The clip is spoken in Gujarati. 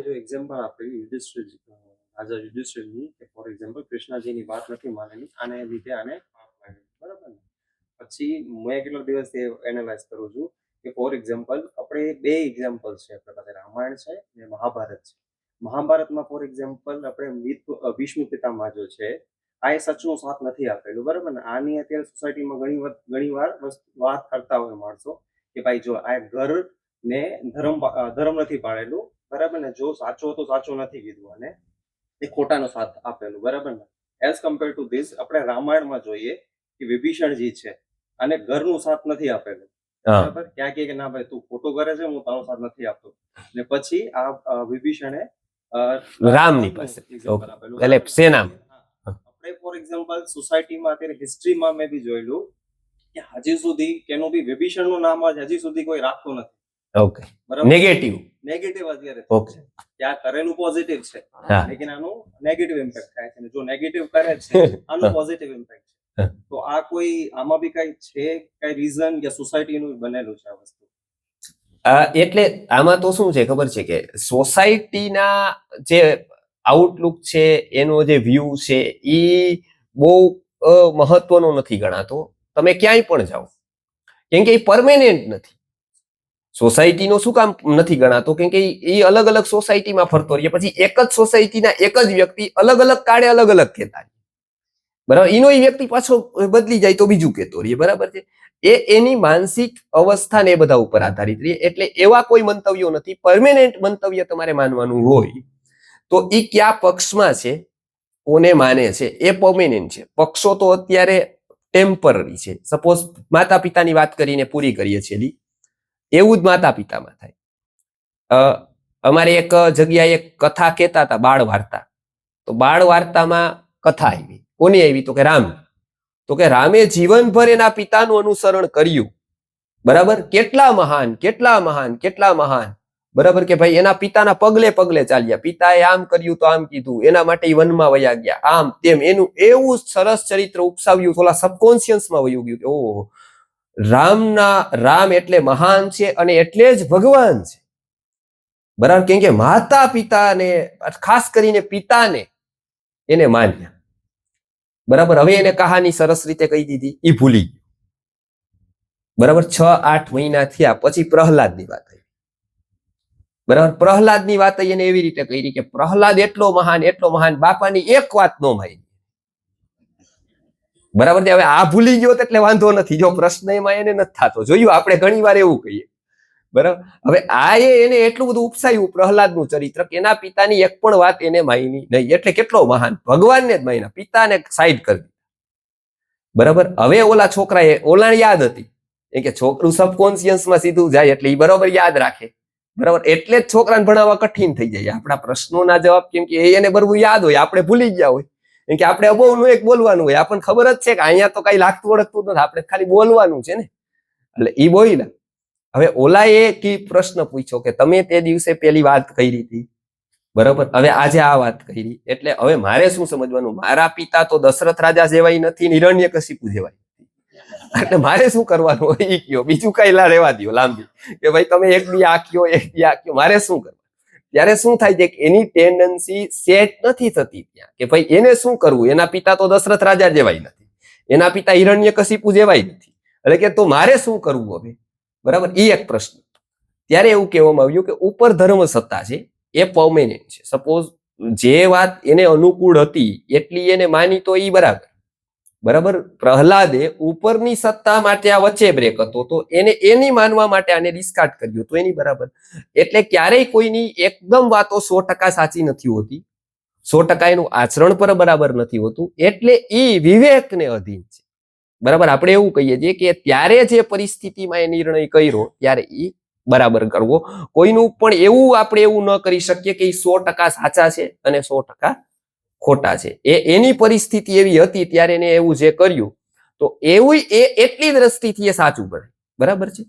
આપણે જો એક્ઝામ્પલ આપેલી યુધિષ્ઠિર રાજા યુધિષ્ઠિરની કે ફોર એક્ઝામ્પલ કૃષ્ણજીની વાત નથી માનેલી, આને લીધે આને પાપ લાગે બરાબર ને? પછી મેં કેટલા દિવસ એનાલાઇઝ કરું છું કે ફોર એક્ઝામ્પલ આપણે બે એક્ઝામ્પલ છે આપણા પાસે. રામાયણ છે અને મહાભારત છે. મહાભારતમાં ફોર એક્ઝામ્પલ આપણે ભીષ્મ પિતામાં જો છે, આ એ સચનો સાથ નથી આપેલું. બરાબર ને? આની અત્યારે સોસાયટીમાં ઘણી વાર ઘણી વાર વાત કરતા હોય માણસો કે ભાઈ જો આ ઘર ને ધર્મ ધર્મ નથી પાડેલું બરાબર ને? જો સાચો તો સાચો નથી કીધું અને એ ખોટાનો સાથ આપેલું બરાબર ને? એઝ કમ્પેર ટુ ધીસ આપણે રામાયણમાં જોઈએ કે વિભીષણજી છે અને ઘરનું સાથ નથી આપેલું. બરાબર? ક્યાં કે ના ભાઈ તું ખોટું કરે છે હું તારો સાથ નથી આપતો. ને પછી આ વિભીષણે રામની પાસે. એટલે સેના આપણે ફોર એક્ઝામ્પલ સોસાયટીમાં અત્યારે હિસ્ટ્રીમાં મેં બી જોયેલું કે હજી સુધી કેનું બી વિભીષણનું નામ જ હજી સુધી કોઈ રાખતું નથી. ઓકે નેગેટિવ નેગેટિવ અત્યારે ઓકે ત્યાં કરેલું પોઝિટિવ છે. લેકિન આનું નેગેટિવ ઇમ્પેક્ટ થાય છે. જો નેગેટિવ કરે છે આનું પોઝિટિવ ઇમ્પેક્ટ છે. તો આ કોઈ આમાં બી કઈ છે કઈ રીઝન કે સોસાયટીનું બનેલું છે આ વસ્તુ? એટલે આમાં તો શું છે ખબર છે કે સોસાયટીના જે આઉટલુક છે એનો જે વ્યૂ છે એ બહુ મહત્વનો નથી ગણાતો. તમે ક્યાંય પણ જાઓ. કેમ કે એ પરમેનન્ટ નથી. સોસાયટીનો શું કામ નથી ગણાતો? કેમ કે એ અલગ અલગ સોસાયટીમાં ફરતો રહીએ. પછી એક જ સોસાયટીના એક જ વ્યક્તિ અલગ અલગ કાળે અલગ અલગ કહેતા રહીએ. બરાબર? એનો એ વ્યક્તિ પાછો બદલી જાય તો બીજું કહેતો રહીએ. બરાબર છે? એ એની માનસિક અવસ્થા ને એ બધા ઉપર આધારિત રહે એટલે એવા કોઈ મંતવ્યો નથી. પરમેનન્ટ મંતવ્ય તમારે માનવાનું હોય, તો એ કયા પક્ષમાં છે? કોને માને છે? એ પરમેનન્ટ છે. પક્ષો તો અત્યારે ટેમ્પરરી છે. સપોઝ માતા પિતાની વાત કરીને પૂરી કરીએ છીએ. એવું જ માતા પિતામાં થાય. અમારે એક જગ્યાએ એક કથા કહેતા હતા બાળ વાર્તા. તો બાળ વાર્તામાં કથા આવી. કોની આવી? તો કે રામ તો કે રામે જીવનભર એના પિતાનું અનુસરણ કર્યું. બરાબર? કેટલા મહાન કેટલા મહાન કેટલા મહાન. બરાબર કે ભાઈ એના પિતાના પગલે પગલે ચાલ્યા. પિતાએ આમ કર્યું તો આમ કીધું. એના માટે વનમાં વયા ગયા. આમ તેમ એનું એવું સરસ ચરિત્ર ઉપસાવ્યું. થોડા સબકોન્શિયસમાં વયું ગયું. ઓહો. રામના, રામ એટલે મહાન છે અને એટલે જ ભગવાન છે. બરાબર? કેમ કે માતા પિતાને, ખાસ કરીને પિતાને એને માન્યા. બરાબર? હવે એને કહાની સરસ રીતે કહી દીધી. એ ભૂલી ગયું. બરાબર? છ, આઠ મહિના થયા પછી પ્રહલાદની વાત આવી. બરાબર? પ્રહલાદની વાત એને એવી રીતે કરી કે પ્રહલાદ એટલો મહાન એટલો મહાન, બાપાની એક વાત નો માની. બરાબર છે? હવે આ ભૂલી ગયો એટલે વાંધો નથી. જો પ્રશ્ન એમાં એને નથી થતો. જોયું, આપણે ઘણી વાર એવું કહીએ. બરાબર? હવે આ એ એને એટલું બધું ઉપસાયું, પ્રહલાદનું ચરિત્ર, કે એના પિતાની એક પણ વાત એને માયની નહીં. એટલે કેટલો મહાન. ભગવાનને જ માયના. પિતાને સાઈડ કરી બરાબર? હવે ઓલા છોકરાએ ઓલાણ યાદ હતી. એ કે છોકરું સબકોન્શિયસમાં સીધું જાય એટલે એ બરોબર યાદ રાખે. બરાબર? એટલે જ છોકરાને ભણાવવા કઠિન થઈ જાય. આપણા પ્રશ્નોના જવાબ કેમ કે એ એને બરાબર યાદ હોય. આપણે ભૂલી ગયા હોય. કે આપણે અબોવનું એક બોલવાનું હોય. આપણને ખબર જ છે કે અહીંયા તો કઈ લાગતું ઓળખતું નથી. આપણે ખાલી બોલવાનું છે ને. એટલે એ બોલ્યા હવે ઓલાએ કી પ્રશ્ન પૂછ્યો કે તમે તે દિવસે પેલી વાત કરી હતી? બરાબર? હવે આજે આ વાત કરી. એટલે હવે મારે શું સમજવાનું? મારા પિતા તો દશરથ રાજા જેવાય નથી નિરણ્ય કશીપુ જેવાય. એટલે મારે શું કરવાનું? હોય એ કયો. બીજું કઈ લા રહેવા દ્યો લાંબી. કે ભાઈ તમે એક બી આ કયો, એક બી આ કયો. મારે શું કરવું ત્યારે શું થાય છે એની ટેન્ડન્સી સેટ નથી થતી ત્યાં. કે ભાઈ એને શું કરવું? એના પિતા તો દશરથ રાજા જેવાય નથી. એના પિતા હિરણ્ય કશિપુ જેવાય નથી. એટલે કે તો મારે શું કરવું હવે? બરાબર? એ એક પ્રશ્ન. ત્યારે એવું કહેવામાં આવ્યું કે ઉપર ધર્મ સત્તા છે, એ પરમેનન્ટ છે. સપોઝ જે વાત એને અનુકૂળ હતી, એટલી એને માની તો એ બરાબર. બરાબર? પ્રહલાદે ઉપરની સત્તા માટે આ વચ્ચે બ્રેક હતો. તો એને એની માનવા માટે આને ડિસ્કાર્ડ કર્યું તો એની બરાબર. એટલે ક્યારેય કોઈની એકદમ વાતો સો ટકા સાચી નથી હોતી. સો ટકા એનું આચરણ પર બરાબર નથી હોતું. એટલે એ વિવેકને અધીન છે. બરાબર? આપણે એવું કહીએ છીએ કે ત્યારે જે પરિસ્થિતિમાં એ નિર્ણય કર્યો, ત્યારે એ બરાબર કરવો. કોઈનું પણ એવું આપણે એવું ન કરી શકીએ કે એ સો ટકા સાચા છે અને સો ટકા ખોટા છે. એ એની પરિસ્થિતિ એવી હતી ત્યારે એને એવું જે કર્યું, તો એવું એ એટલી દ્રષ્ટિથી એ સાચું પડે. બરાબર છે?